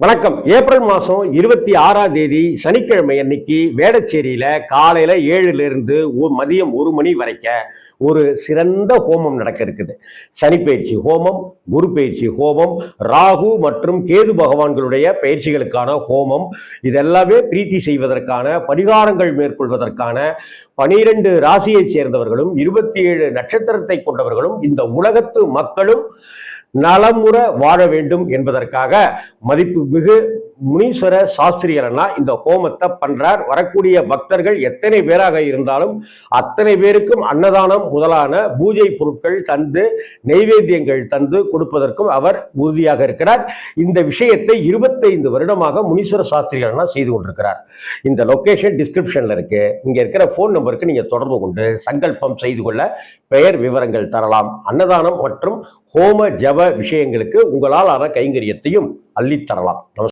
வணக்கம். ஏப்ரல் மாதம் இருபத்தி ஆறாம் தேதி சனிக்கிழமை அன்னைக்கு வேடச்சேரியில் காலையில் ஏழுலேருந்து மதியம் ஒரு மணி வரைக்கும் ஒரு சிறந்த ஹோமம் நடக்க இருக்குது. சனி பயிற்சி ஹோமம் குரு பயிற்சி ஹோமம் ராகு மற்றும் கேது பகவான்களுடைய பயிற்சிகளுக்கான ஹோமம். இதெல்லாமே பிரீத்தி செய்வதற்கான பரிகாரங்கள் மேற்கொள்வதற்கான பனிரெண்டு ராசியைச் சேர்ந்தவர்களும் இருபத்தி ஏழு நட்சத்திரத்தை கொண்டவர்களும் இந்த உலகத்து மக்களும் நலமுற வாழ வேண்டும் என்பதற்காக மதிப்பு மிகு முனீஸ்வர சாஸ்திரியரனா இந்த ஹோமத்தை பண்றார். வரக்கூடிய பக்தர்கள் எத்தனை பேராக இருந்தாலும் அத்தனை பேருக்கும் அன்னதானம் முதலான பூஜை பொருட்கள் தந்து நெய்வேத்தியங்கள் தந்து கொடுப்பதற்கும் அவர் உறுதியாக இருக்கிறார். இந்த விஷயத்தை இருபத்தைந்து வருடமாக முனீஸ்வர சாஸ்திரியரனா செய்து கொண்டிருக்கிறார். இந்த லொக்கேஷன் டிஸ்கிரிப்ஷன்ல இருக்கு. இங்க இருக்கிற ஃபோன் நம்பருக்கு நீங்க தொடர்பு கொண்டு சங்கல்பம் செய்து கொள்ள பெயர் விவரங்கள் தரலாம். அன்னதானம் மற்றும் ஹோம ஜப விஷயங்களுக்கு உங்களால் ஆன கைங்கரியத்தையும் அள்ளித்தரலாம் நமஸ்காரம்